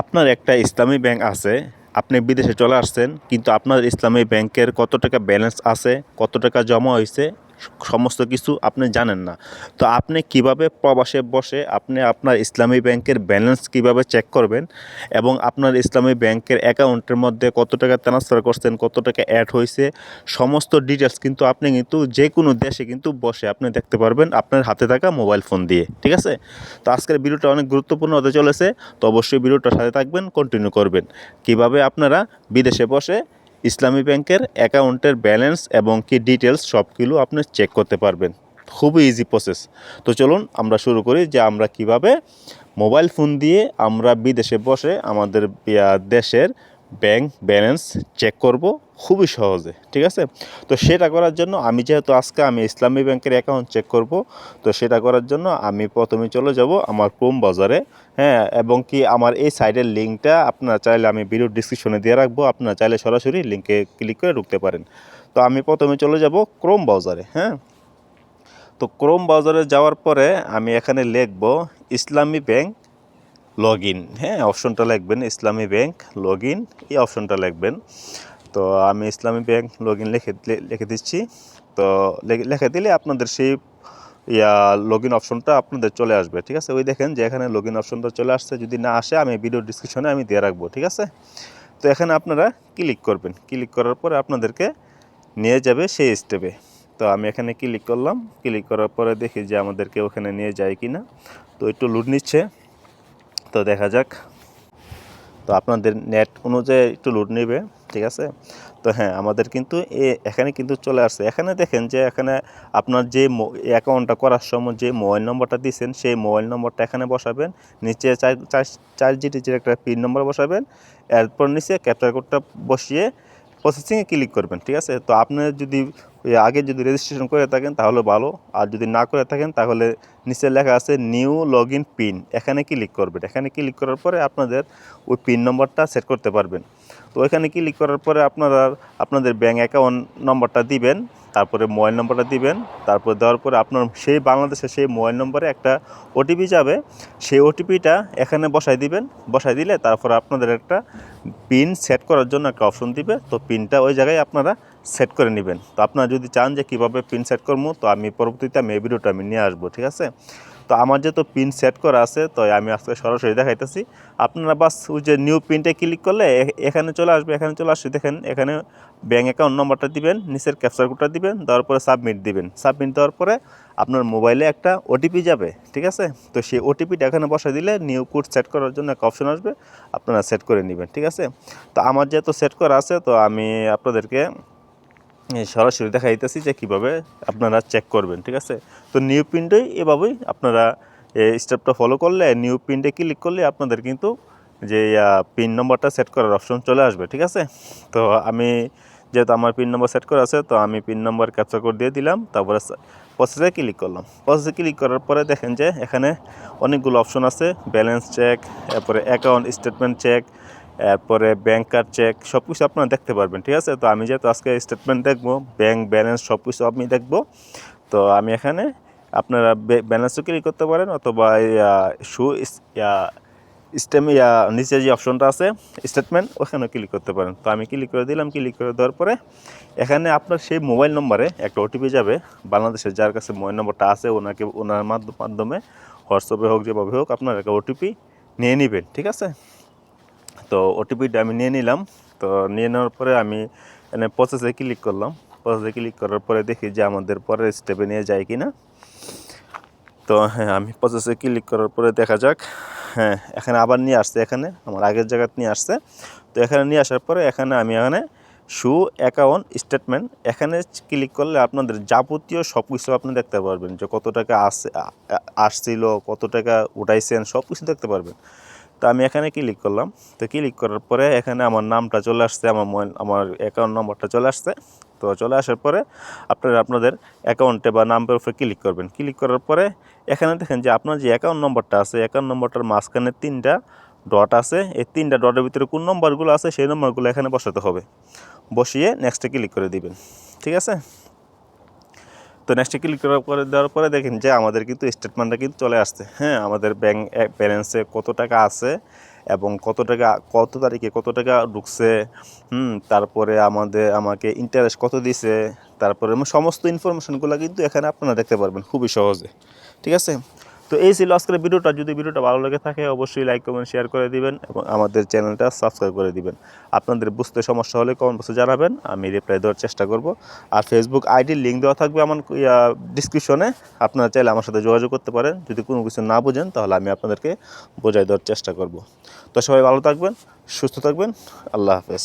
আপনার একটা ইসলামী ব্যাংক আছে, আপনি বিদেশে চলে আসছেন, কিন্তু আপনার ইসলামী ব্যাংকের কত টাকা ব্যালেন্স আছে, কত টাকা জমা হয়েছে সমস্ত কিছু আপনি জানেন না। তো আপনি কীভাবে প্রবাসে বসে আপনি আপনার ইসলামী ব্যাংকের ব্যালেন্স কীভাবে চেক করবেন এবং আপনার ইসলামী ব্যাংকের অ্যাকাউন্টের মধ্যে কত টাকা ট্রান্সফার করছেন, কত টাকা অ্যাড হয়েছে, সমস্ত ডিটেলস কিন্তু আপনি কিন্তু যে কোনো দেশে কিন্তু বসে আপনি দেখতে পারবেন আপনার হাতে থাকা মোবাইল ফোন দিয়ে, ঠিক আছে? তো আজকের ভিডিওটা অনেক গুরুত্বপূর্ণ হতে চলেছে, তো অবশ্যই ভিডিওটার সাথে থাকবেন কন্টিনিউ করবেন। কীভাবে আপনারা বিদেশে বসে ইসলামী ব্যাংকের অ্যাকাউন্টের ব্যালেন্স এবং কি ডিটেলস সবগুলো আপনি চেক করতে পারবেন। খুবই ইজি প্রসেস তো চলুন আমরা শুরু করি যে আমরা কীভাবে মোবাইল ফোন দিয়ে আমরা বিদেশে বসে আমাদের দেশের ব্যাংক ব্যালেন্স চেক করব। খুবই সহজে, ঠিক আছে? তো সেটা করার জন্য আমি যেহেতু আজকে আমি ইসলামী ব্যাংকের অ্যাকাউন্ট চেক করব, তো সেটা করার জন্য আমি প্রথমে চলে যাব আমার ক্রোম বাজারে হ্যাঁ? এবং কি আমার এই সাইডের লিঙ্কটা আপনারা চাইলে আমি ভিডিও ডিসক্রিপশনে দিয়ে রাখব, আপনারা চাইলে সরাসরি লিঙ্কে ক্লিক করে ঢুকতে পারেন। তো আমি প্রথমে চলে যাব ক্রোম ব্রাউজারে হ্যাঁ? তো ক্রোম ব্রাউজারে যাওয়ার পরে আমি এখানে লিখব ইসলামী ব্যাংক লগ হ্যাঁ? অপশনটা লিখবেন, ইসলামী ব্যাংক লগ এই অপশনটা লিখবেন। তো আমি ইসলামী ব্যাংক লগ ইন লিখে লিখে দিচ্ছি। তো লেখে- দিলে আপনাদের সেই, ইয়া লগ ইন অপশনটা আপনাদের চলে আসবে, ঠিক আছে? ওই দেখেন যে এখানে লগ ইন অপশনটা চলে আসছে। যদি না আসে, আমি ভিডিও ডিসক্রিপশনে আমি দিয়ে রাখব, ঠিক আছে? তো এখানে আপনারা ক্লিক করবেন। ক্লিক করার পরে আপনাদেরকে নিয়ে যাবে সেই স্টেপে তো আমি এখানে ক্লিক করলাম। ক্লিক করার পরে দেখি যে আমাদেরকে ওখানে নিয়ে যায় কি না তো একটু লুট নিচ্ছে। তো দেখা যাক। তো আপনাদের নেট অনুযায়ী একটু লুট নেবে। ঠিক আছে? তো হ্যাঁ আমাদের কিন্তু এখানে কিন্তু চলে আসছে। এখানে দেখেন যে, এখানে আপনার যে অ্যাকাউন্টটা করার সময় যে মোবাইল নম্বরটা দিয়েছেন সেই মোবাইল নম্বরটা এখানে বসাবেন। নিচে চার চার চার একটা পিন নম্বর বসাবেন। এরপর নিচে ক্যাপচার কোডটা বসিয়ে প্রসেসিংয়ে ক্লিক করবেন, ঠিক আছে? তো আপনার যদি আগে যদি রেজিস্ট্রেশন করে থাকেন তাহলে ভালো। আর যদি না করে থাকেন তাহলে নিচে লেখা আছে নিউ লগ ইন পিন এখানে ক্লিক করবেন। এখানে ক্লিক করার পরে আপনাদের ওই পিন নম্বরটা সেট করতে পারবেন। তো ওইখানে ক্লিক করার পরে আপনারা আপনাদের ব্যাঙ্ক অ্যাকাউন্ট নম্বরটা দিবেন, তারপরে মোবাইল নম্বরটা দিবেন, তারপর দেওয়ার পরে আপনার সেই বাংলাদেশে সেই মোবাইল নম্বরে একটা ওটিপি যাবে। সেই ওটিপিটা এখানে বসাই দিবেন। বসাই দিলে তারপরে আপনাদের একটা পিন সেট করার জন্য একটা অপশন দিবে। তো পিনটা ওই জায়গায় আপনারা সেট করে নেবেন। তো আপনারা যদি চান যে কীভাবে পিন সেট করব, তো আমি পরবর্তীতে আমি এই ভিডিওটা আমি নিয়ে আসব, ঠিক আছে? তো আমার যেহেতু পিন সেট করা আছে, তো আমি আজকে সরাসরি দেখাইতেছি। আপনারা বাস ওই যে নিউ পিনটা ক্লিক করলে এখানে চলে আসবে, এখানে চলে আসবে দেখেন, এখানে ব্যাঙ্ক অ্যাকাউন্ট নম্বরটা দিবেন, নিচের ক্যাপচার কোডটা দিবেন, দেওয়ার পরে সাবমিট দিবেন। সাবমিট দেওয়ার পরে আপনার মোবাইলে একটা ওটিপি যাবে, ঠিক আছে? তো সেই ওটিপিটা এখানে বসা দিলে নিউ কোড সেট করার জন্য একটা অপশন আসবে, আপনারা সেট করে নেবেন, ঠিক আছে? তো আমার যেহেতু সেট করা আছে, তো আমি আপনাদেরকে সরাসরি দেখা দিতেছি যে কীভাবে আপনারা চেক করবেন, ঠিক আছে? তো নিউ পিনটাই এভাবেই আপনারা স্টেপটা ফলো করলে নিউ পিনটে ক্লিক করলে আপনাদের কিন্তু যে পিন নম্বরটা সেট করার অপশন চলে আসবে, ঠিক আছে? তো আমি যেহেতু আমার পিন নম্বর সেট করা আছে, তো আমি পিন নম্বর ক্যাপচার করে দিয়ে দিলাম, তারপরে প্রসেসে ক্লিক করলাম। প্রসেসে ক্লিক করার পরে দেখেন যে, এখানে অনেকগুলো অপশন আছে ব্যালেন্স চেক তারপরে অ্যাকাউন্ট স্টেটমেন্ট চেক এরপরে ব্যাংক কার্ড চেক সব কিছু আপনারা দেখতে পারবেন, ঠিক আছে? তো আমি যেহেতু আজকে স্টেটমেন্ট দেখব ব্যাংক ব্যালেন্স সব কিছু আমি দেখব, তো আমি এখানে আপনারা ব্যালেন্সও ক্লিক করতে পারেন অথবা শু স্টেম ইয়া নিচে যে অপশনটা আছে স্টেটমেন্ট ওখানেও ক্লিক করতে পারেন। তো আমি ক্লিক করে দিলাম ক্লিক করে দেওয়ার পরে এখানে আপনার সেই মোবাইল নম্বরে একটা ওটিপি যাবে। বাংলাদেশের যার কাছে মোবাইল নম্বরটা আছে, ওনাকে, ওনার মাধ্য- মাধ্যমে হোয়াটসঅ্যাপে হোক, যেভাবে হোক, আপনার একটা ওটিপি নিয়ে নেবেন, ঠিক আছে? তো ওটিপিটা আমি নিয়ে নিলাম। তো নিয়ে নেওয়ার পরে আমি এখানে প্রসেসে ক্লিক করলাম। প্রসেসে ক্লিক করার পরে দেখি যে আমাদের পরের স্টেপে নিয়ে যায় কি না তো হ্যাঁ আমি প্রসেসে ক্লিক করার পরে দেখা যাক। হ্যাঁ এখানে আবার নিয়ে আসছে এখানে, আমার আগের জায়গাতে নিয়ে আসছে। তো এখানে নিয়ে আসার পরে এখানে আমি এখানে শু অ্যাকাউন্ট স্টেটমেন্ট এখানে ক্লিক করলে আপনাদের যাবতীয় সব কিছু আপনি দেখতে পারবেন যে কত টাকা আসছে আসছিল, কত টাকা উঠাইছেন সব কিছু দেখতে পারবেন। তো আমি এখানে ক্লিক করলাম। তো ক্লিক করার পরে এখানে আমার নামটা চলে আসছে, আমার মোবাইল, আমার অ্যাকাউন্ট নম্বরটা চলে আসছে। তো চলে আসার পরে আপনারা আপনাদের অ্যাকাউন্টে বা নাম্বার উপরে ক্লিক করবেন। ক্লিক করার পরে এখানে দেখেন যে আপনার যে অ্যাকাউন্ট নম্বরটা আছে অ্যাকাউন্ট নম্বরটার মাঝখানে তিনটা ডট আছে। এই তিনটা ডটের ভিতরে কোন নম্বরগুলো আছে, সেই নম্বরগুলো এখানে বসাতে হবে। বসিয়ে নেক্সটে ক্লিক করে দিবেন। ঠিক আছে? নেক্সটে ক্লিক পরে দেওয়ার পরে দেখেন যে আমাদের কিন্তু স্টেটমেন্টটা কিন্তু চলে আসছে। হ্যাঁ আমাদের ব্যাংক ব্যালেন্সে কত টাকা আছে এবং কত টাকা, কত তারিখে কত টাকা ঢুকছে, হুম, তারপরে আমাদের, আমাকে ইন্টারেস্ট কত দিছে, তারপরে সমস্ত ইনফরমেশনগুলো কিন্তু এখানে আপনারা দেখতে পারবেন খুবই সহজে। ঠিক আছে? তো এই ছিল আজকের ভিডিওটা। যদি ভিডিওটা ভালো লেগে থাকে, অবশ্যই লাইক কমেন্ট শেয়ার করে দিবেন এবং আমাদের চ্যানেলটা সাবস্ক্রাইব করে দিবেন। আপনাদের বুঝতে সমস্যা হলে কমেন্ট বক্সে জানাবেন, আমি রিপ্লাই দেওয়ার চেষ্টা করব। আর ফেসবুক আইডির লিঙ্ক দেওয়া থাকবে আমার ডিসক্রিপশনে আপনারা চাইলে আমার সাথে যোগাযোগ করতে পারেন। যদি কোনো কিছু না বোঝেন, তাহলে আমি আপনাদেরকে বোঝাই দেওয়ার চেষ্টা করব। তো সবাই ভালো থাকবেন, সুস্থ থাকবেন। আল্লাহ হাফেজ।